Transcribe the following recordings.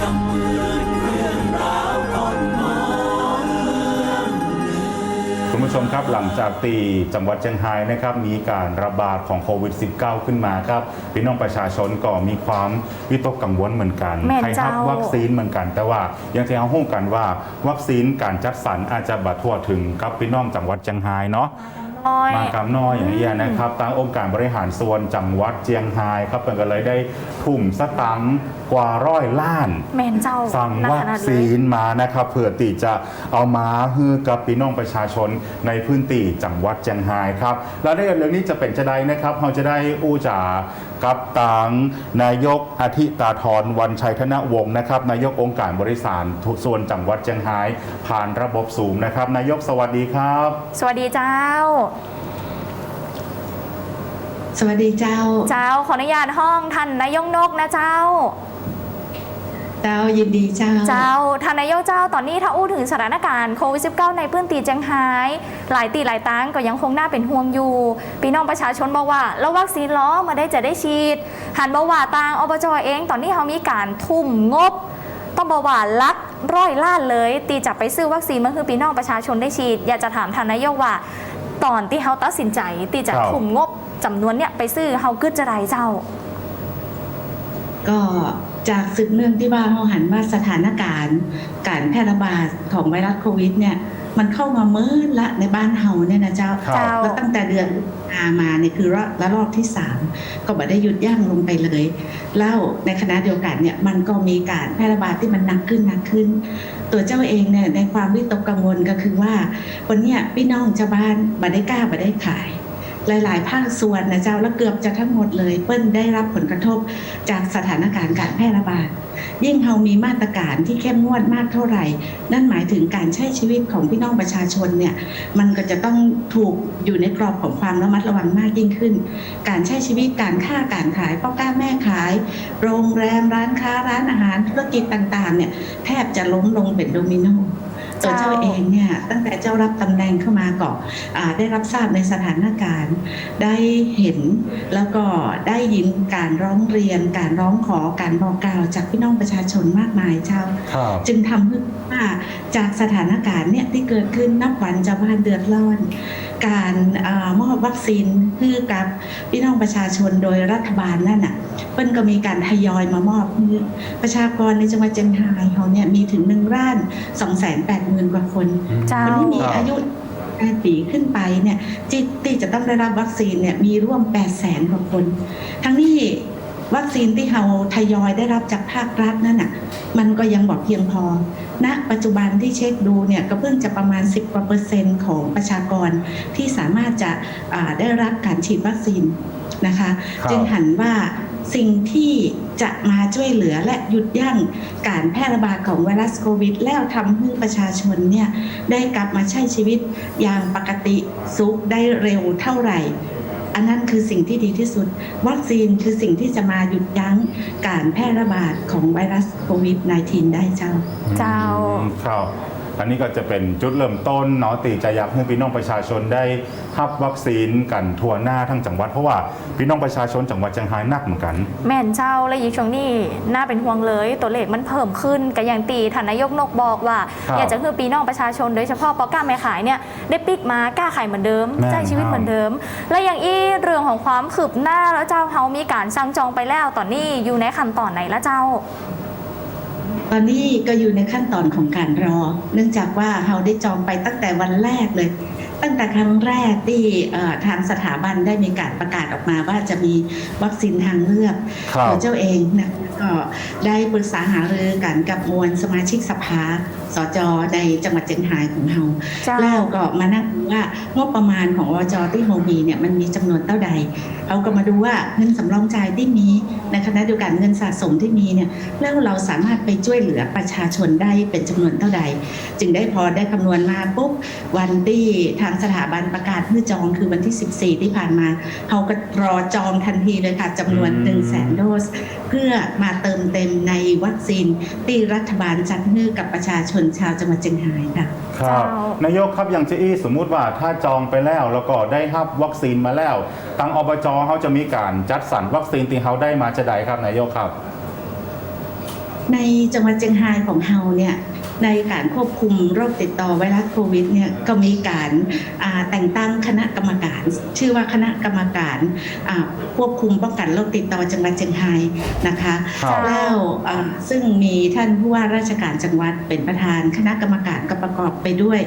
คุณผู้ชมครับหลังจากตีจังหวัดเชียงรายนะครับมีการระบาดของโควิด -19 ขึ้นมาครับพี่น้องประชาชนก็มีความวิตกกังวลเหมือนกันแม่นใครรับเจ้าวัคซีนเหมือนกัน แต่ว่ายังที่เอาห้องกันว่า วัคซีนการจัดสรรอาจจะบัดทั่วถึงกับพี่น้องจังหวัดเชียงรายเนาะ น้อย มากำน้อยอย่างนี้ยนะครับทางองค์การบริหารส่วนจังหวัดเชียงรายครับเป็นก็เลยได้ทุ่มสตังค์ กว่าร้อยล้าน แม่นเจ้าสั่งนักวัขคนาดเลยซีนมานะครับเพื่อที่จะเอามาให้กับพี่น้องประชาชนในพื้นที่จังหวัดเชียงรายครับ แล้วในเรื่องนี้จะเป็นจะได้นะครับเราจะได้อู้จากับตางนายกอาทิตาธรวันชัยธนวงศ์นะครับนายกองค์การบริสารทุกส่วนจังหวัดเชียงราย ผ่านระบบสูงนะครับ นายกสวัสดีครับ สวัสดีเจ้าสวัสดีเจ้า เจ้าขออนุญาตห้องท่านนายกนกนะเจ้า เจ้ายินดีเจ้า เจ้าท่านนายกเจ้าตอนนี้ถ้าอู้ถึงสถานการณ์โควิด -19 ในพื้นที่เจียงไฮ้หลายตีหลายตังก็ยังคงน่าเป็นห่วงอยู่พี่น้องประชาชนบอกว่าแล้ววัคซีนล้อมาได้จะได้ฉีด หันบอกว่าตางอบจเอง ตอนนี้เขามีการทุ่มงบ ต้องบอกว่าลักร้อยล้านเลย ตีจับไปซื้อวัคซีนมาคือพี่น้องประชาชนได้ฉีด อยากจะถามท่านนายกว่า ตอนที่เขาตัดสินใจ ตีจะครับทุ่มงบจำนวนเนี้ยไปซื้อเขากึดจะไรเจ้า ก็จากสืบเนื่องที่ว่าเราหันว่าสถานการณ์ การแพร่ระบาดของไวรัสโควิดเนี่ยมันเข้ามาเมื่อละในบ้านเฮาเนี่ยนะเจ้าครับเจ้าแล้วตั้งแต่เดือนอามาเนี่ยคือระละลอกที่สามก็บ่ได้หยุดยั้งลงไปเลยแล้วในคณะเดียวกันเนี่ยมันก็มีการแพร่ระบาดที่มันหนักขึ้นหนักขึ้น ตัวเจ้าเองเนี่ยในความวิตกกังวลก็คือว่าวันเนี้ยพี่น้องชาวบ้านบ่ได้กล้าบ่ได้ขาย หลาย ๆ ภาคส่วนนะเจ้าแล้วเกือบจะทั้งหมดเลย เปิ้ลได้รับผลกระทบจากสถานการณ์การแพร่ระบาดยิ่งเรามีมาตรการที่เข้มงวดมากเท่าไหร่ นั่นหมายถึงการใช้ชีวิตของพี่น้องประชาชนเนี่ยมันก็จะต้องถูกอยู่ในกรอบของความระมัดระวังมากยิ่งขึ้น การใช้ชีวิตการค้าการขายพ่อค้าแม่ขาย โรงแรมร้านค้าร้านอาหารธุรกิจต่าง ๆ เนี่ยแทบจะล้มลงเป็นโดมิโน ตัวเจ้าเองเนี่ยตั้งแต่เจ้ารับตำแหน่งเข้ามาก็อ่าได้รับทราบในสถานการณ์ ได้เห็นแล้วก็ได้ยินการร้องเรียน การร้องขอการบอกกล่าวจากพี่น้องประชาชนมากมายเจ้าครับจึงทำให้ว่าจากสถานการณ์เนี่ยที่เกิดขึ้นนับวันชาวบ้านเดือดร้อน การเออมอบวัคซีนให้กับพี่น้องประชาชนโดยรัฐบาลนั่นน่ะเปิ้นก็มีการทยอยมามอบให้ประชากรในจังหวัดเชียงรายเขาเนี่ยมีถึงหนึ่งล้านสองแสนแปดหมื่นกว่าคนเจ้า คนที่มีครับอายุ8ปีขึ้นไปเนี่ยที่ที่จะต้องได้รับวัคซีนเนี่ยมีร่วม 8 0 0แสนกว่าคน ทั้งนี้วัคซีนที่เราทยอยได้รับจากภาครัฐนั่นน่ะมันก็ยังบอกเพียงพอณปัจจุบันที่เช็คดูเนี่ยก็เพิ่งจะประมาณ 10กว่าเปอร์เซ็นต์ของประชากรที่สามารถจะอ่าได้รับการฉีดวัคซีนนะคะครับจึงหันว่า สิ่งที่จะมาช่วยเหลือและหยุดยั้งการแพร่ระบาดของไวรัสโควิด แล้วทำให้ประชาชนเนี่ยได้กลับมาใช้ชีวิตอย่างปกติสุขได้เร็วเท่าไหร่อันนั้นคือสิ่งที่ดีที่สุด วัคซีนคือสิ่งที่จะมาหยุดยั้งการแพร่ระบาดของไวรัสโควิด -19 ได้เจ้า เจ้าอืมครับ อันนี้ก็จะเป็นจุดเริ่มต้นเนาะตีจะอยากให้พี่น้องประชาชนได้รับวัคซีนกันทั่วหน้าทั้งจังหวัดเพราะว่าพี่น้องประชาชนจังหวัดเชียงรายหนักเหมือนกัน แม่นเจ้าและยิ่งช่วงนี้น่าเป็นห่วงเลย ตัวเลขมันเพิ่มขึ้นกับอย่างตีท่านนายกนกบอกว่า ครับอยากจะคือปีน้องประชาชนโดยเฉพาะปอก้าแม่ขายเนี่ยได้ปิกมากล้าขายเหมือนเดิมแม่น ใช้ชีวิตเหมือนเดิม และอย่างอีเรื่องของความคืบหน้าแล้วเจ้าเฮามีการสั่งจองไปแล้วตอนนี้อยู่ในขั้นตอนไหนแล้วเจ้า ตอนนี้ก็อยู่ในขั้นตอนของการรอ เนื่องจากว่าเราได้จองไปตั้งแต่วันแรกเลย ตั้งแต่ครั้งแรกที่เอ่อทางสถาบันได้มีการประกาศออกมาว่าจะมีวัคซีนทางเลือกครับตัวเจ้าเองนะก็ได้ปรึกษาหารือกันกับมวลสมาชิกสภา สจในจังหวัดเชียงรายของเราเจ้าแล้วก็มานั่งดูว่างบประมาณของอจที่เรามีเนี่ยมันมีจำนวนเท่าใดเราก็มาดูว่าเงินสำรองจ่ายที่มีในคณะเดียวกันเงินสะสมที่มีเนี่ยแล้วเราสามารถไปช่วยเหลือประชาชนได้เป็นจำนวนเท่าใด จึงได้พอได้คำนวณมาปุ๊บวันที่ทางสถาบันประกาศเพื่อจองคือวันที่ 14 ที่ผ่านมาเราก็รอจองทันทีเลยค่ะจำนวนอืม1 0 0 0 0แสนโดส เพื่อมาเติมเต็มในวัคซีนที่รัฐบาลจัดให้กับประชาชนชาวจังหวัดเชียงรายค่ะ ครับเจ้านายกครับอย่างเจอี้สมมุติว่าถ้าจองไปแล้วแล้วก็ได้รับวัคซีนมาแล้วทางอบจเขาจะมีการจัดสรรวัคซีนที่เขาได้มาจะใดครับนายกครับ ในจังหวัดเชียงรายของเฮาเนี่ย ในการควบคุมโรคติดต่อไวรัสโควิดเนี่ยก็มีการอ่าแต่งตั้งคณะกรรมการ ชื่อว่าคณะกรรมการอ่าควบคุมป้องกันโรคติดต่อจังหวัดเชียงรายนะคะครับแล้วอ่าซึ่งมีท่านผู้ว่าราชการจังหวัดเป็นประธาน คณะกรรมการก็ประกอบไปด้วย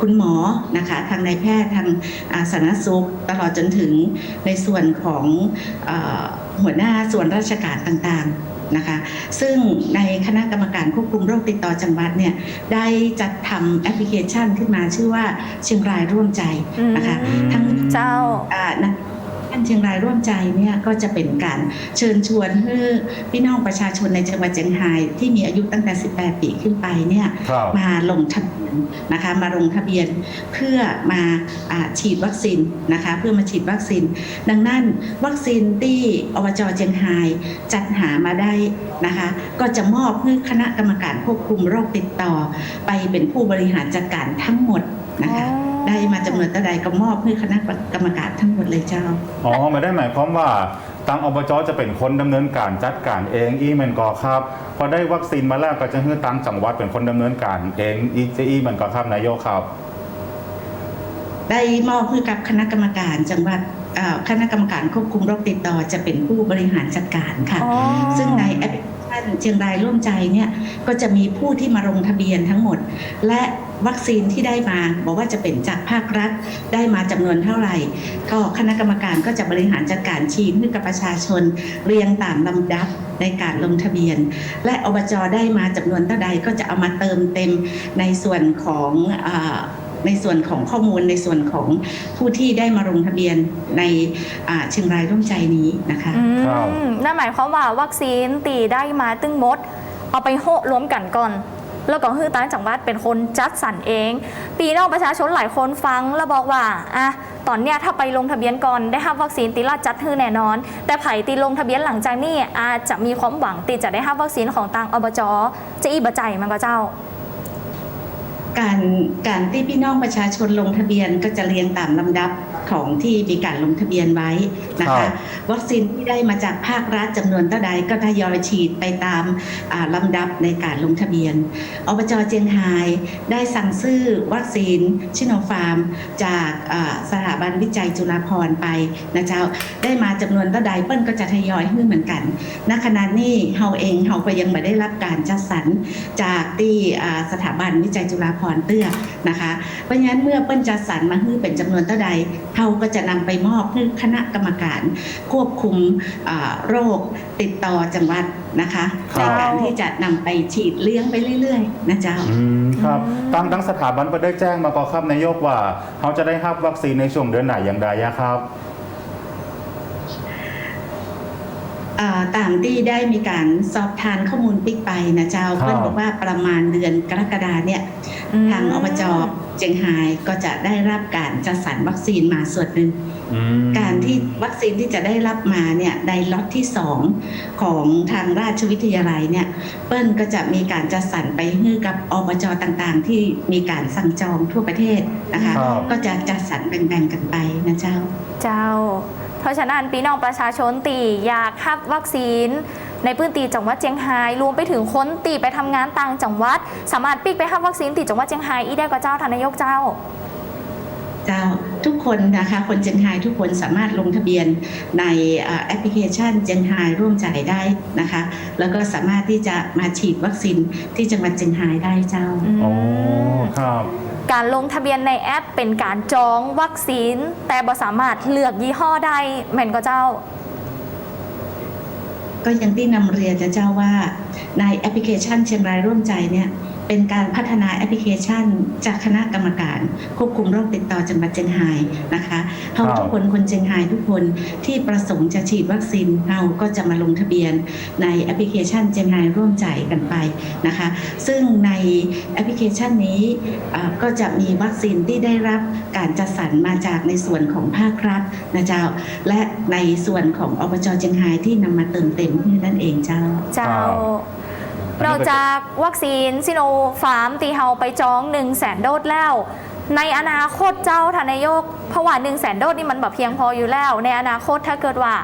คุณหมอนะคะทางนายแพทย์ทางอาสาธารณสุขตลอดจนถึงในส่วนของเออหัวหน้าส่วนราชการต่างๆ นะคะซึ่งในคณะกรรมการควบคุมโรคติดต่อจังหวัดเนี่ยได้จัดทำแอปพลิเคชันขึ้นมาชื่อว่าเชียงรายร่วมใจนะคะอืมทั้งเจ้าอ่านะท่านเชียงรายร่วมใจเนี่ยก็จะเป็นการเชิญชวนให้พี่น้องประชาชนในจังหวัดเชียงรายที่มีอายุตั้งแต่ 18 ปีขึ้นไปเนี่ยครับมาลงทะเบียนนะคะมาลงทะเบียนเพื่อมาอ่าฉีดวัคซีนนะคะเพื่อมาฉีดวัคซีน ดังนั้นวัคซีนที่อบจเชียงรายจัดหามาได้นะคะก็จะมอบให้คณะกรรมการควบคุมโรคติดต่อ ไปเป็นผู้บริหารจัดการทั้งหมดนะคะ อ๋อ ได้มาจำนวนเท่าใดก็มอบให้คณะกรรมการทั้งหมดเลยเจ้า อ๋อไม่ได้หมายความว่าทางอบจจะเป็นคนดำเนินการจัดการเองอีแมันก็ครับ พอได้วัคซีนมาแล้วก็จะให้ทางจังหวัดเป็นคนดำเนินการเองอีจะอีแมันก็ครับนายกครับ ได้มอบให้กับคณะกรรมการจังหวัดเอ่อคณะกรรมการควบคุมโรคติดต่อจะเป็นผู้บริหารจัดการค่ะอ๋อซึ่งในแอปพลิเคชันเชียงรายร่วมใจเนี่ยก็จะมีผู้ที่มาลงทะเบียนทั้งหมด และ วัคซีนที่ได้มาบอกว่าจะเป็นจากภาครัฐได้มาจำนวนเท่าไหร่ ก็คณะกรรมการก็จะบริหารจัดการฉีดให้กับประชาชนเรียงตามลำดับในการลงทะเบียน และอบจได้มาจำนวนเท่าใดก็จะเอามาเติมเต็มในส่วนของอาในส่วนของข้อมูลในส่วนของผู้ที่ได้มาลงทะเบียนในอ่าเชียงรายร่วมใจนี้นะคะอืครับมนั่นหมายความว่าวัคซีนตีได้มาตึงมด เอาไปโหะรวมกันก่อน แล้วก็คือต่างจังหวัดเป็นคนจัดสรรเอง ปีน้องประชาชนหลายคนฟังแล้วบอกว่าอะตอนเนี้ยถ้าไปลงทะเบียนก่อนได้รับวัคซีนตีราจัดฮือแน่นอน แต่ไผ่ตีลงทะเบียนหลังจากนี้อาจจะมีความหวังตีจะได้รับวัคซีนของทางอบจจะอีบใจมันก็เจ้า การการที่พี่น้องประชาชนลงทะเบียนก็จะเรียงตามลำดับของที่มีการลงทะเบียนไว้นะครัคะบวัคซีนที่ได้มาจากภาครัฐจำนวนเท่าใดก็ทยอยฉีดไปตามอ่าลำดับในการลงทะเบียนอบจเจียงไฮ้ได้สั่งซื้อวัคซีนชิโนฟาร์ม จากอ่าสถาบันวิจัยจุฬาภรณ์ไปนะเจ้าได้มาจำนวนเท่าใดเปิ้ลก็จะทยอยให้เหมือนกันณขณะนี้เฮาเองเฮาก็ยังไม่ได้รับการจัดสรรจากที่อ่าสถาบันวิจัยจุฬาภรณ์เตื้อนะคะเพราะฉะนั้นเมื่อเปิ้ลจัดสรรมาให้เป็นจำนวนเท่าใดเฮาก็จะนำไปมอบให้คณะกรรมการควบคุมอ่าโรคติดต่อจังหวัดนะคะครับในการที่จะนำไปฉีดเลี้ยงไปเรื่อยๆ นะเจ้าอืมครับอืมตั้งทั้งสถาบันก็ได้แจ้งมาก็ครับนายกว่าเขาจะได้รับวัคซีนในช่วงเดือนไหนอย่างไรอะครับ อ่า ตามที่ได้มีการสอบทานข้อมูลปิ๊กไปนะเจ้าครับเพื่อนบอกว่าประมาณเดือนกรกฎาเนี่ยอืมทางอบจเจียงไฮ้ก็จะได้รับการจัดสรรวัคซีนมาส่วนหนึ่งอืมการที่วัคซีนที่จะได้รับมาเนี่ยในล็อตที่สองของทางราชวิทยาลัยเนี่ยเปิ้ลก็จะมีการจัดสรรไปให้กับอบจต่างๆ ที่มีการสั่งจองทั่วประเทศนะคะครับก็จะจัดสรรแบ่งๆกันไปนะเจ้า เจ้า เพราะฉะนั้นพี่น้องประชาชนตีอยากรับวัคซีน ในพื้นที่จังหวัดเชียงรายรวมไปถึงคนตีไปทำงานต่างจังหวัด สามารถปิกไปรับวัคซีนตีจังหวัดเชียงรายอีได้ก็เจ้าทานนายกเจ้าเจ้าทุกคนนะคะคนเจียงไฮ้ทุกคนสามารถลงทะเบียนในอ่าแอปพลิเคชันเจียงไฮ้ร่วมใจได้นะคะ แล้วก็สามารถที่จะมาฉีดวัคซีนที่จังหวัดเจียงไฮ้ได้เจ้าโอ้ครับ การลงทะเบียนในแอปเป็นการจองวัคซีน แต่บ่สามารถเลือกยี่ห้อได้แม่นก็เจ้า ก็ยังที่นำเรียนจะเจ้าว่าในแอปพลิเคชันเชียงรายร่วมใจเนี่ย เป็นการพัฒนาแอปพลิเคชัน จากคณะกรรมการ ควบคุมโรคติดต่อจังหวัดเชียงรายนะคะเราครับทุกคนคนเชียงรายทุกคนที่ประสงค์จะฉีดวัคซีนเราก็จะมาลงทะเบียนในแอปพลิเคชันเชียงรายร่วมใจกันไปนะคะ ซึ่งในแอปพลิเคชันนี้อ่าก็จะมีวัคซีนที่ได้รับการจัดสรรมาจากในส่วนของภาครัฐนะเจ้า และในส่วนของอบจเชียงรายที่นำมาเติมเต็มให้นั่นเองเจ้าเจ้าครับ นอกจากวัคซีนซิโนฟาร์มตีเฮาไปจอง1 0 0 0 0แสนโดสแล้ว ในอนาคตเจ้าทานนายกเพราะว่า1 0 0 0 0แสนโดสนี่มันแบบเพียงพออยู่แล้ว ในอนาคตถ้าเกิดว่า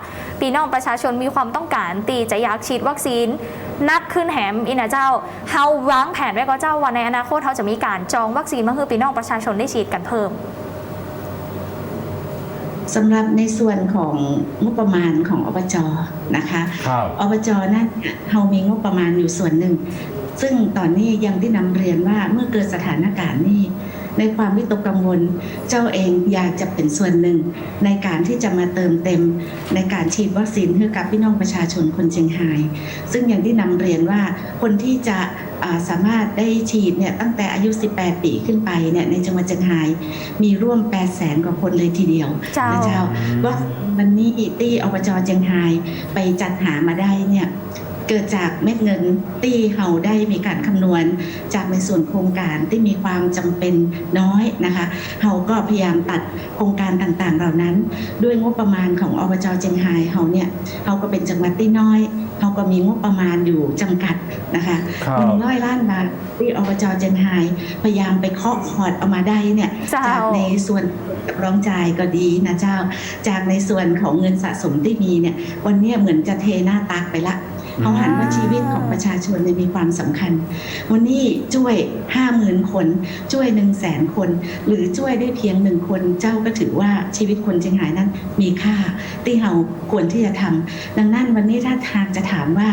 ปีน้องประชาชนมีความต้องการ ตีจะอยากฉีดวัคซีนนักขึ้นแหมอีนะเจ้าเฮาวางแผนไว้ก็เจ้าว่าในอนาคตเขาจะมีการจองวัคซีนมาให้พี่น้องประชาชนได้ฉีดกันเพิ่ม สำหรับในส่วนของงบประมาณของอบจนะคะครับอบจนั่นเรามีงบประมาณอยู่ส่วนหนึ่ง ซึ่งตอนนี้ยังได้นำเรียนว่าเมื่อเกิดสถานการณ์นี้ ในความวิตกกังวล เจ้าเองอยากจะเป็นส่วนหนึ่ง ในการที่จะมาเติมเต็ม ในการฉีดวัคซีนให้กับพี่น้องประชาชนคนเชียงราย ซึ่งอย่างที่นำเรียนว่าคนที่จะอ่าสามารถได้ฉีดเนี่ยตั้งแต่อายุ 18 ปีขึ้นไปเนี่ยในจังหวัดเชียงรายมีร่วม8 0 0แสนกว่าคนเลยทีเดียวเจ้านะเจ้าว่าวันนี้ตี้อบจเชียงรายไปจัดหามาได้เนี่ย เกิดจากเม็ดเงินตี้เฮาได้มีการคำนวณจากในส่วนโครงการที่มีความจำเป็นน้อยนะคะเฮาก็พยายามตัดโครงการต่างๆ เหล่านั้น ด้วยงบประมาณของอบจเชียงรายเฮาเนี่ยเฮาก็เป็นจังหวัดที่น้อยเฮาก็มีงบประมาณอยู่จำกัดนะคะครับหนึ่งร้อยล้านบาทที่อบจเชียงรายพยายามไปเคาะคอร์ดเอามาได้เนี่ยเจ้าจากในส่วนกับร้องจ่ายก็ดีนะเจ้า จากในส่วนของเงินสะสมที่มีเนี่ยวันเนี้ยเหมือนจะเทหน้าตักไปละ เขาหันว่าชีวิตของประชาชนเนี่ยมีความสำคัญ วันนี้ช่วยห้าหมื่นคน ช่วยหนึ่งแสนคน หรือช่วยได้เพียงหนึ่งคนเจ้าก็ถือว่าชีวิตคนเชียงรายนั้นมีค่าที่เราควรที่จะทำดังนั้นวันนี้ถ้าทางจะถามว่า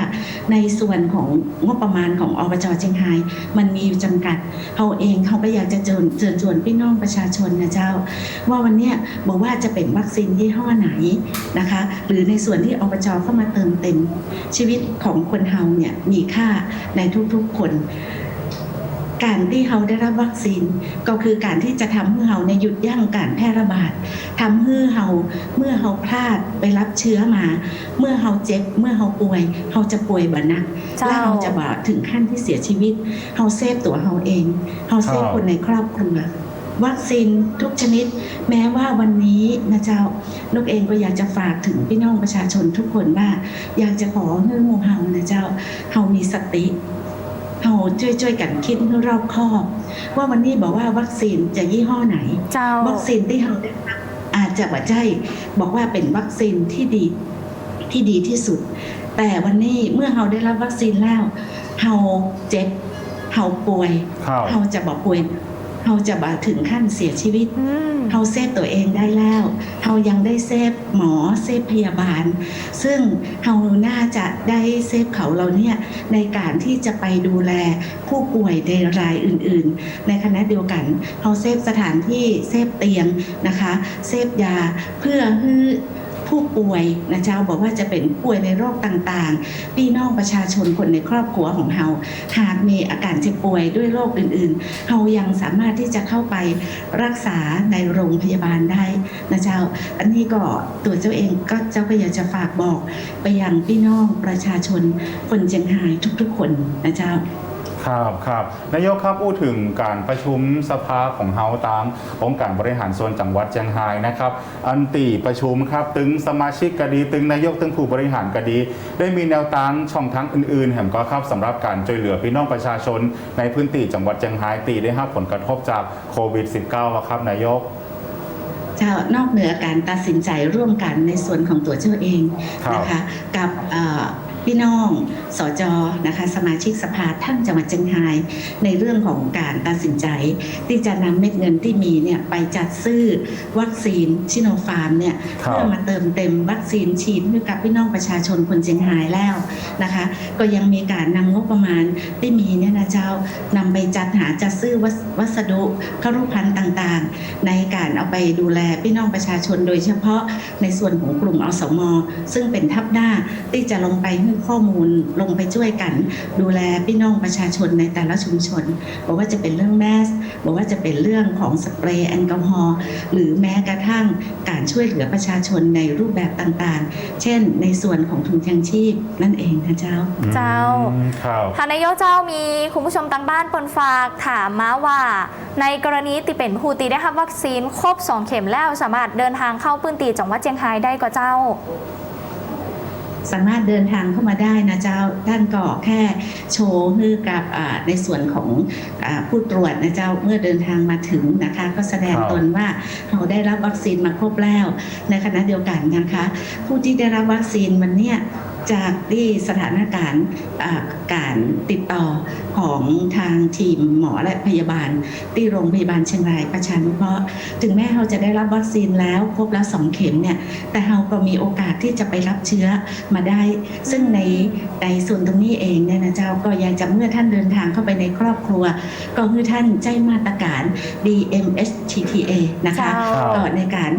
ในส่วนของงบประมาณของอบจเชียงรายมันมีอยู่จำกัดเขาเองเขาก็อยากจะเชิญชวนพี่น้องประชาชนนะเจ้า ว่าวันนี้บอกว่าจะเป็นวัคซีนยี่ห้อไหนนะคะ หรือในส่วนที่อบจเข้ามาเติมเต็มชีวิตของคนเฮาเนี่ยมีค่าในทุกๆคน การที่เฮาได้รับวัคซีน ก็คือการที่จะทำให้เฮาในยหยุดยั้งการแพร่ระบาดทำให้เฮาเมื่อเฮาพลาดไปรับเชื้อมา เมื่อเฮาเจ็บเมื่อเฮาป่วยเฮาจะป่วยบ่หนักเจ้าและเราจะบาถึงขั้นที่เสียชีวิตเฮาเซฟตัวเฮาเองเฮาเซฟครับคนในครอบครัว วัคซีนทุกชนิด แม้ว่าวันนี้นะเจ้านกเองก็อยากจะฝากถึงพี่น้องประชาชนทุกคนว่า อยากจะขอให้หมู่เฮานะเจ้าเฮามีสติเฮาช่วยช่วยๆกันคิดให้รอบคอบ ว่าวันนี้บอกว่าวัคซีนจะยี่ห้อไหนเจ้าวัคซีนที่เราได้รับอาจจะว่าใช่บอกว่าเป็นวัคซีนที่ดีที่ดีที่สุด แต่วันนี้เมื่อเราได้รับวัคซีนแล้วเราเจ็บเราป่วยครับเราจะบอกป่วย เราจะบาถึงขั้นเสียชีวิตอืมเราเซฟตัวเองได้แล้วเรายังได้เซฟหมอเซฟพยาบาล ซึ่งเราน่าจะได้เซฟเขาเราเนี่ยในการที่จะไปดูแลผู้ป่วยในรายอื่น ๆ ในคณะเดียวกันเราเซฟสถานที่เซฟเตียงนะคะ เซฟยาเพื่อให้ ผู้ป่วยนะเจ้าบอกว่าจะเป็นป่วยในโรคต่างๆพี่น้องประชาชนคนในครอบครัวของเราหากมีอาการเจ็บป่วยด้วยโรคอื่นๆเรายังสามารถที่จะเข้าไปรักษาในโรงพยาบาลได้นะเจ้า อันนี้ก็ตัวเจ้าเองก็เจ้าก็อยากจะฝากบอก ไปยังพี่น้องประชาชนคนเชียงรายทุกๆ คนนะเจ้า ครับครับนายกครับพูดถึงการประชุมสภาของเฮาตามองค์การบริหารส่วนจังหวัดเชียงรายนะครับ อันตีประชุมครับตึงสมาชิกกดีตึงนายกตึงผู้บริหารกดี ได้มีแนวทางช่องทางอื่นๆแห่งก็ครับสำหรับการช่วยเหลือพี่น้องประชาชน ในพื้นที่จังหวัดเชียงรายตีได้รับผลกระทบจากโควิด -19 อะครับนายกเจ้านอกเหนือการตัดสินใจร่วมกันในส่วนของตัวเจ้าเองครับนะคะกับเอ่อ พี่น้องสจนะคะ สมาชิกสภาท่านจังหวัดเชียงราย ในเรื่องของการตัดสินใจ ที่จะนำเม็ดเงินที่มีเนี่ยไปจัดซื้อวัคซีนชิโนฟาร์มเนี่ยครับเพื่อมาเติมเต็มวัคซีนฉีดให้กับพี่น้องประชาชนคนเชียงรายแล้วนะคะ ก็ยังมีการนำงบประมาณที่มีเนี่ยนะเจ้านำไปจัดหาจัดซื้อวัสวัสดุครุภัณฑ์ต่างๆ ในการเอาไปดูแลพี่น้องประชาชนโดยเฉพาะในส่วนของกลุ่มอสมซึ่งเป็นทับหน้าที่จะลงไปให้ข้อมูลลงไปช่วยกัน ดูแลพี่น้องประชาชนในแต่ละชุมชนบอกว่าจะเป็นเรื่องแมสบอกว่าจะเป็นเรื่องของสเปรย์แอลกอฮอล์หรือแม้กระทั่งการช่วยเหลือประชาชนในรูปแบบต่างๆ เช่น ในส่วนของถุงยางชีพนั่นเองนะเจ้า เจ้าอืมครับทานนายกเจ้ามีคุณผู้ชมทางบ้านปนฝากถามมาว่า ในกรณีติเป็นผู้ตีได้รับวัคซีนครบ 2 เข็มแล้วสามารถเดินทางเข้าพื้นที่จังหวัดเชียงรายได้ก็เจ้า สามารถเดินทางเข้ามาได้นะเจ้าท่านก็แค่โชว์มือกับในส่วนของอผู้ตรวจนะเจ้าเมื่อเดินทางมาถึงนะคะ ก็แสดงตนว่าเราได้รับวัคซีนมาครบแล้วในขณะเดียวกันนะคะ ผู้ที่ได้รับวัคซีนมันเนี่ย จากที่สถานการณ์อ่าการติดต่อของทางทีมหมอและพยาบาล ที่โรงพยาบาลเชียงรายประชานุเคราะห์ถึงแม้เราจะได้รับวัคซีนแล้วครบแล้วสองเข็มเนี่ยแต่เราก็มีโอกาสที่จะไปรับเชื้อมาได้ ซึ่งในในส่วนตรงนี้เองเนี่ยนะเจ้าก็อยากจะเมื่อท่านเดินทางเข้าไปในครอบครัว ก็คือท่านใจมาตรการ DMHTTA นะคะเจ้าก็ในการ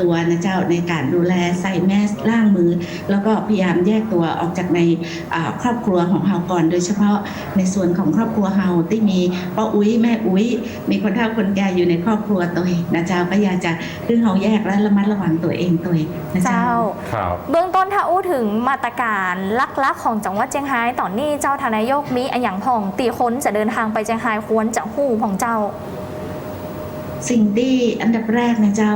ตัวนะเจ้าในการดูแลใส่แมสล้างมือ แล้วก็พยายามแยกตัวออกจากในอ่าครอบครัวของเฮาก่อน โดยเฉพาะในส่วนของครอบครัวเฮาที่มีป้าอุ้ยแม่อุ้ยมีคนเฒ่าคนแก่อยู่ในครอบครัวตัวเองนะเจ้าก็อยากจะคือเฮาแยกและระมัดระวังตัวเองตัวเองนะเจ้าเจ้าครับเบื้องต้นถ้าอู้ถึงมาตรการลักๆของจังหวัดเชียงรายตอนนี้เจ้าทานนายกมีอันอย่างผ่องตีค้นจะเดินทางไปเชียงรายควรจะหู้ของเจ้าสิ่งที่อันดับแรกนะเจ้า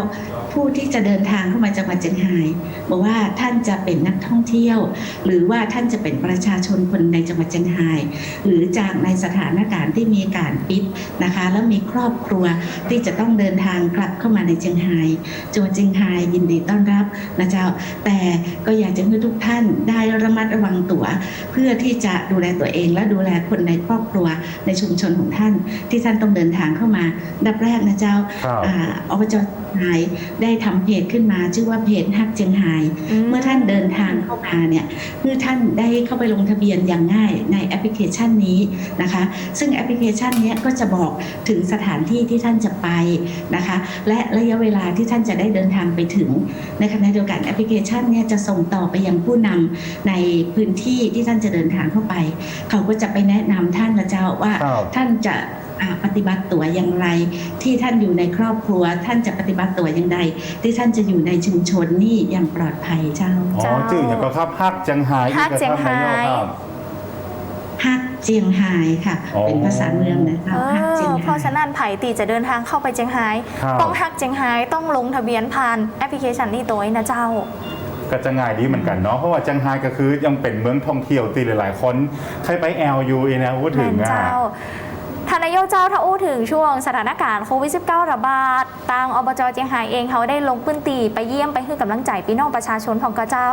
ผู้ที่จะเดินทางเข้ามาจังหวัดเชียงรายบอกว่าท่านจะเป็นนักท่องเที่ยว หรือว่าท่านจะเป็นประชาชนคนในจังหวัดเชียงรายหรือจากในสถานการณ์ที่มีการปิดนะคะ แล้วมีครอบครัวที่จะต้องเดินทางกลับเข้ามาในเชียงรายจังหวัดเชียงรายยินดีต้อนรับนะเจ้า แต่ก็อยากจะให้ทุกท่านได้ระมัดระวังตัว เพื่อที่จะดูแลตัวเองและดูแลคนในครอบครัวในชุมชนของท่าน ที่ท่านต้องเดินทางเข้ามาอันดับแรกนะเจ้าครับอ่าอบจไฮได้ทำเพจขึ้นมาชื่อว่าเพจฮักเจียงไฮอืมเมื่อท่านเดินทางเข้ามาเนี่ยเมื่อท่านได้เข้าไปลงทะเบียนอย่างง่ายในแอปพลิเคชันนี้นะคะ ซึ่งแอปพลิเคชันเนี้ยก็จะบอกถึงสถานที่ที่ท่านจะไปนะคะ และระยะเวลาที่ท่านจะได้เดินทางไปถึง ในขณะเดียวกันแอปพลิเคชันเนี้ยจะส่งต่อไปยังผู้นำในพื้นที่ที่ท่านจะเดินทางเข้าไป เขาก็จะไปแนะนำท่านนะเจ้าว่าครับท่านจะอ่า ปฏิบัติตัวอย่างไร ที่ท่านอยู่ในครอบครัว ท่านจะปฏิบัติตัวอย่างไรที่ท่านจะอยู่ในชุมชนนี่อย่างปลอดภัยเจ้าอ๋อเจ้าจื่ออย่างก็ครับฮักจังไฮฮักเจียงไฮ้ครับฮักเจียงไฮค่ะอ๋อเป็นภาษาเมืองนะเอเจ้าฮักเจียงอไฮเพราะฉะนั้นไผ่ตีจะเดินทางเข้าไปเชียงรายครับต้องฮักเชียงรายต้องลงทะเบียนผ่านแอปพลิเคชันนี้ตัวเองนะเจ้าก็จะง่ายดีเหมือนกันเนาะเพราะว่าจังไฮก็คือยังเป็นเมืองท่องเที่ยวตีหลายๆคนใครไปแอลยูเองนะพูดถึงแม่นอะเจ้า ทานนายกเจ้าถ้าอู้ถึงช่วงสถานการณ์โควิด -19 ระบาดทางอบจเจียงไฮ้เองเขาได้ลงพื้นตีไปเยี่ยมไปให้กำลังใจพี่น้องประชาชนของกระเจ้า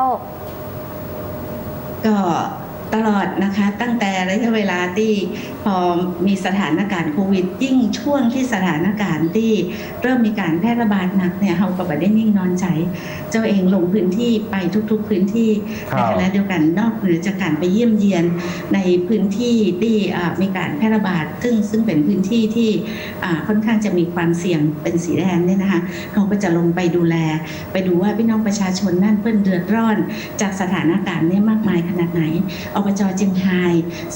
ก็ ตลอดนะคะตั้งแต่ระยะเวลาที่พอมีสถานการณ์โควิด ยิ่งช่วงที่สถานการณ์ที่เริ่มมีการแพร่ระบาดหนักเนี่ยเราก็ไม่ได้นิ่งนอนใจ เจ้าเองลงพื้นที่ไปทุก ๆ พื้นที่ครัในบขณะเดียวกันนอกเหนือจากการไปเยี่ยมเยียนในพื้นที่ที่อ่ามีการแพร่ระบาดซึ่งซึ่งเป็นพื้นที่ที่อ่าค่อนข้างจะมีความเสี่ยงเป็นสีแดงเนี่ยนะคะเราก็จะลงไปดูแล ไปดูว่าพี่น้องประชาชนนั่นเพื่อนเดือดร้อน จากสถานการณ์เนี้มากมายขนาดไหนอบจเจียงไฮ้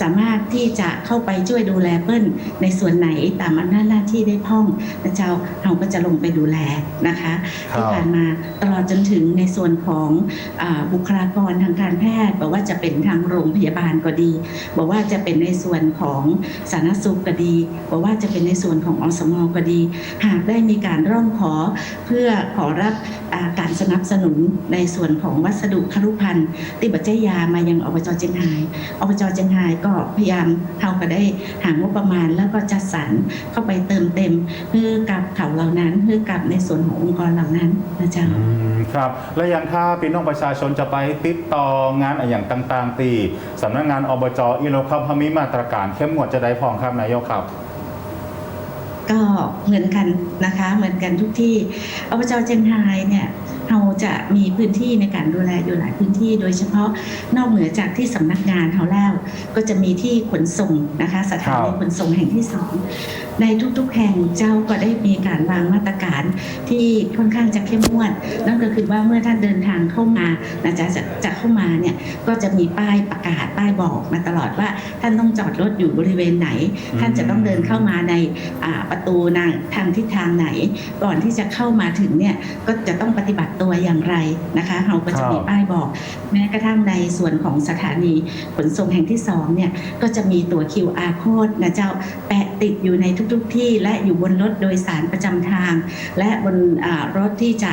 สามารถที่จะเข้าไปช่วยดูแลเปิ้ลในส่วนไหนตามอำนาจหน้าที่ได้พ่องนะเจ้าเราก็จะลงไปดูแลนะคะครับที่ผ่านมาตลอดจนถึงในส่วนของอาบุคลากรทางการแพทย์บอกว่าจะเป็นทางโรงพยาบาลก็ดี บอกว่าจะเป็นในส่วนของสาธารณสุขก็ดี บอกว่าจะเป็นในส่วนของอสมก็ดี หากได้มีการร้องขอเพื่อขอรับอ่าการสนับสนุนในส่วนของวัสดุครุภัณฑ์ที่บัจจยามายังอบจเจียงไฮ้อบจเจียงไฮ้ก็พยายามเท่าก็ได้หางบประมาณแล้วก็จัดสรรเข้าไปเติมเต็มเพื่อกับเขาเหล่านั้นเพื่อกับในส่วนขององค์กรเหล่านั้นนะจ๊ะอืมครับ แล้วอย่างถ้าพี่น้องประชาชนจะไปติดต่องานอะไรอย่างต่าง ๆ ตีสำนักงานอบจอีโลครับเขามีมาตรการเข้มงวดจะได้พองครับนายกครับก็เหมือนกันนะคะ เหมือนกันทุกที่อบจเจียงไฮ้เนี่ย เราจะมีพื้นที่ในการดูแลอยู่หลายพื้นที่โดยเฉพาะนอกเหนือจากที่สำนักงานเขาแล้ว ก็จะมีที่ขนส่งนะคะสถานีครับขนส่งแห่งที่สองในทุกๆแห่งเจ้าก็ได้มีการวางมาตรการที่ค่อนข้างจะเข้มงวด นั่นก็คือว่าเมื่อท่านเดินทางเข้ามานะจ๊ะจะจะเข้ามาเนี่ยก็จะมีป้ายประกาศป้ายบอกมาตลอดว่าท่านต้องจอดรถอยู่บริเวณไหน ท่านจะต้องเดินเข้ามาในอ่าประตูนางทางทิศทางไหน ก่อนที่จะเข้ามาถึงเนี่ยก็จะต้องปฏิบัติตัวอย่างไรนะคะเราก็จะมีป้ายบอก แม้กระทั่งในส่วนของสถานีขนส่งแห่งที่สองเนี่ยก็จะมีตัว QR code นะเจ้าแปะ ติดอยู่ในทุกๆที่และอยู่บนรถโดยสารประจำทาง และบนรถที่จะ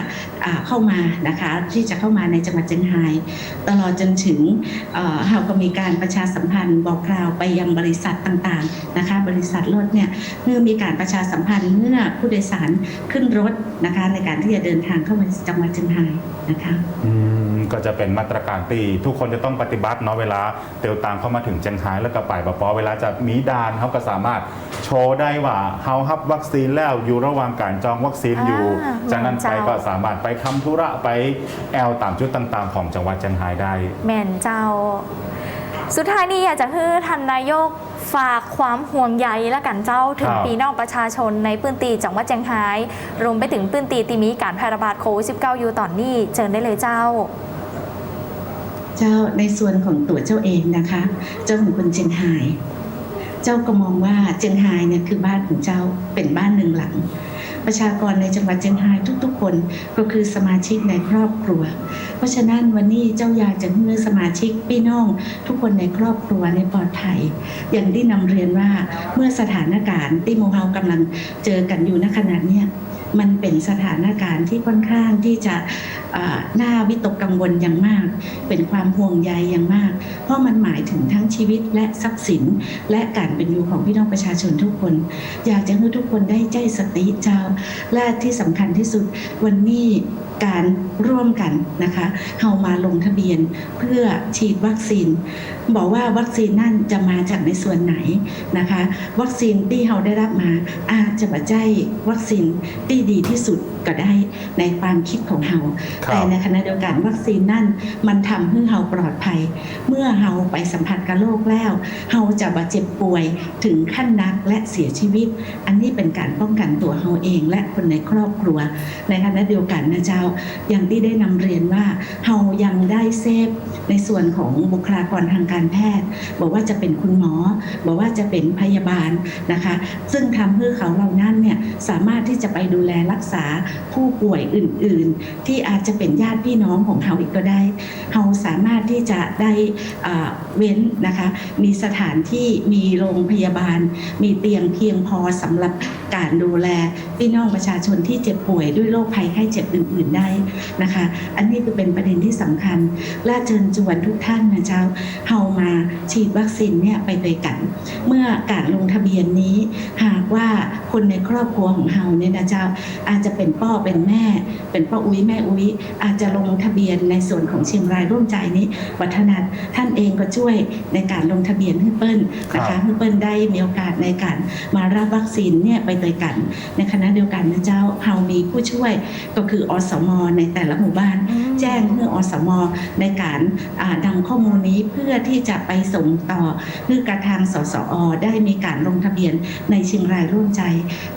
เข้ามานะคะที่จะเข้ามาในจังหวัดเชียงราย ตลอดจนถึงเอ่อเราก็มีการประชาสัมพันธ์บอกกล่าวไปยังบริษัทต่างๆนะคะบริษัทรถเนี่ยเมื่อมีการประชาสัมพันธ์เมื่อผู้โดยสารขึ้นรถนะคะในการที่จะเดินทางเข้ามาจังหวัดเชียงรายนะคะก็จะเป็นมาตรการตีทุกคนจะต้องปฏิบัติเนาะเวลาเตียวตามเข้ามาถึงเจียงไฮ้แล้วก็ไปปะปอเวลาจะมีด่านเขาก็สามารถ โชว์ได้ว่าเฮาฮับวัคซีนแล้วอยู่ระหว่างการจองวัคซีนอยู่ อ่าจากนั้นไปเจ้าก็สามารถไปทำธุระไปแอลตามจุดต่างๆ ของจังหวัดเจียงไฮ้ได้ แม่นเจ้า สุดท้ายนี้อยากจะให้ท่านนายกฝากความห่วงใยและกันเจ้าถึงครับ ปีน้องประชาชนในพื้นที่จังหวัดเชียงรายรวมไปถึงพื้นที่ที่มีการแพร่ระบาดโควิด -19 อยู่ตอนนี้เชิญได้เลยเจ้า เจ้าในส่วนของตัวเจ้าเองนะคะ เจ้าเป็นคนเชียงราย เจ้าก็มองว่าเจียงรายเนี่ยคือบ้านของเจ้าเป็นบ้านหนึ่งหลัง ประชากรในจังหวัดเจียงรายทุกๆ คนก็คือสมาชิกในครอบครัว เพราะฉะนั้นวันนี้เจ้าอยากจะมือสมาชิกพี่น้อง ทุกคนในครอบครัวในปลอดภัยอย่างที่นำเรียนว่าเมื่อสถานการณ์ที่โมเฮากำลังเจอกันอยู่ณขณะเนี้ย มันเป็นสถานการณ์ที่ค่อนข้างที่จะน่าวิตกกังวลอย่างมาก เป็นความห่วงใยอย่างมาก เพราะมันหมายถึงทั้งชีวิตและทรัพย์สิน และการเป็นอยู่ของพี่น้องประชาชนทุกคน อยากจะให้ทุกคนได้ใจสติเจ้า และที่สำคัญที่สุดวันนี้การร่วมกันนะคะเฮามาลงทะเบียนเพื่อฉีดวัคซีน บอกว่าวัคซีนนั่นจะมาจากในส่วนไหนนะคะ วัคซีนที่เราได้รับมาอาจจะมาใจวัคซีนที่ดีที่สุดก็ได้ในความคิดของเราครับแต่ในขณะเดียวกันวัคซีนนั่นมันทำให้เราปลอดภัย เมื่อเราไปสัมผัสกับโรคแล้วเราจะบาดเจ็บป่วยถึงขั้นนักและเสียชีวิต อันนี้เป็นการป้องกันตัวเราเองและคนในครอบครัว ในขณะเดียวกันนะเจ้าอย่างที่ได้นำเรียนว่าเรายังได้เซฟในส่วนของบุคลากรทางการแพทย์ บอกว่าจะเป็นคุณหมอ บอกว่าจะเป็นพยาบาลนะคะ ซึ่งทำให้เขาเหล่านั้นเนี่ยสามารถที่จะไปดูแลแลรักษาผู้ป่วยอื่น ๆ ที่อาจจะเป็นญาติพี่น้องของเขาอีกก็ได้เราสามารถที่จะได้เว้นนะคะ มีสถานที่มีโรงพยาบาล มีเตียงเพียงพอสำหรับการดูแลพี่น้องประชาชนที่เจ็บป่วยด้วยโรคภัยไข้เจ็บอื่น ๆได้นะคะ อันนี้คือเป็นประเด็นที่สำคัญและเชิญชวนทุกท่านนะเจ้าเฮามาฉีดวัคซีนเนี่ยไปด้วยกัน เมื่อการลงทะเบียนนี้ หากว่าคนในครอบครัวของเฮาเนี่ยนะเจ้าอาจจะเป็นพ่อเป็นแม่ เป็นพ่ออุ้ยแม่อุ้ยอาจจะลงทะเบียนในส่วนของเชียงรายร่วมใจนี้ วัฒนัทท่านเองก็ช่วยในการลงทะเบียนให้เปิ้ลนะคะให้เปิ้ลได้มีโอกาสในการมารับวัคซีนเนี่ยไปด้วยกัน ในคณะเดียวกันนะเจ้าเฮามีผู้ช่วยก็คืออสมในแต่ละหมู่บ้านอืมแจ้งเพื่ออสมในการอ่าดังข้อมูลนี้เพื่อที่จะไปส่งต่อเพื่อกระทางสสอได้มีการลงทะเบียนในเชียงรายร่วมใจ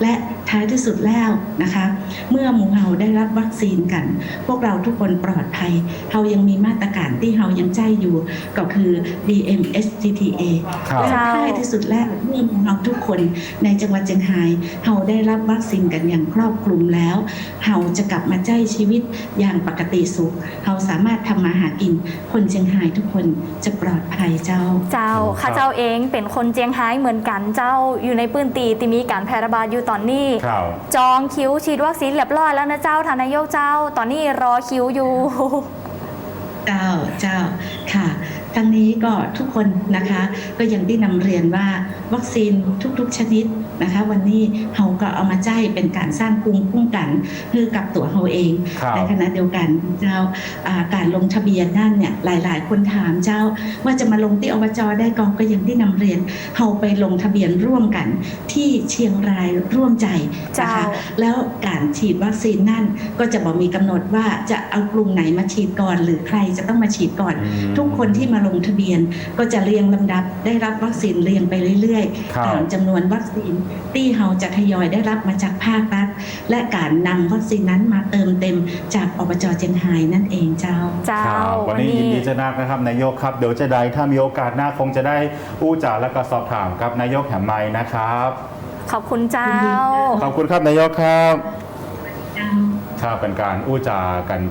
และท้ายที่สุดแล้วนะคะ เมื่อหมู่เฮาได้รับวัคซีนกัน พวกเราทุกคนปลอดภัยเฮายังมีมาตรการที่เฮายังใจอยู่ก็คือ DMSTTA ครับและท้ายที่สุดแล้วเมื่อหมู่เฮาทุกคนในจังหวัดเชียงรายเฮาได้รับวัคซีนกันอย่างครอบคลุมแล้วเฮาจะกลับมาใจชีวิตอย่างปกติสุขเฮาสามารถทำมาหากิน คนเชียงรายทุกคนจะปลอดภัยเจ้า เจ้าครับข้าเจ้าเองเป็นคนเจียงไฮ้เหมือนกันเจ้าอยู่ในพื้นที่ที่มีการแพร่ระบาดอยู่ตอนนี้ครับจองคิวฉีดวัคซีนเรียบร้อยแล้วนะเจ้าทานนายกเจ้า ตอนนี้รอคิวอยู่เจ้าเจ้าค่ะ ทั้งนี้ก็ทุกคนนะคะ ก็ยังได้นำเรียนว่าวัคซีนทุกๆชนิด นะคะ วันนี้เราก็เอามาใจเป็นการสร้างภูมิคุ้มกันคือกับตัวเราเองครับในขณะเดียวกันเจ้าอ่าการลงทะเบียนนั่นเนี่ยหลาย ๆ คนถามเจ้าว่าจะมาลงที่อบจได้กองก็ยังได้นำเรียนเราไปลงทะเบียนร่วมกันที่เชียงรายร่วมใจนะเจ้าคะแล้วการฉีดวัคซีนนั่นก็จะบอกมีกำหนดว่าจะเอากลุ่มไหนมาฉีดก่อน หรือใครจะต้องมาฉีดก่อนอืมทุกคนที่มาลงทะเบียนก็จะเรียงลำดับได้รับวัคซีนเรียงไปเรื่อยครับๆตามจำนวนวัคซีนที่เราจะทยอยได้รับมาจากภาครัฐและการนำวัคซีนนั้นมาเติมเต็มจากอบจเจียงไฮ้นั่นเองเจ้า เจ้าครับวันนี้ยินดีจะนักนะครับนายกครับเดี๋ยวจะได้ถ้ามีโอกาสหน้าคงจะได้อู้จ่าและก็สอบถามครับนายกแหมไม้นะครับ ขอบคุณเจ้า ขอบคุณครับนายกครับ เจ้า ถ้าเป็นการอู้จากัน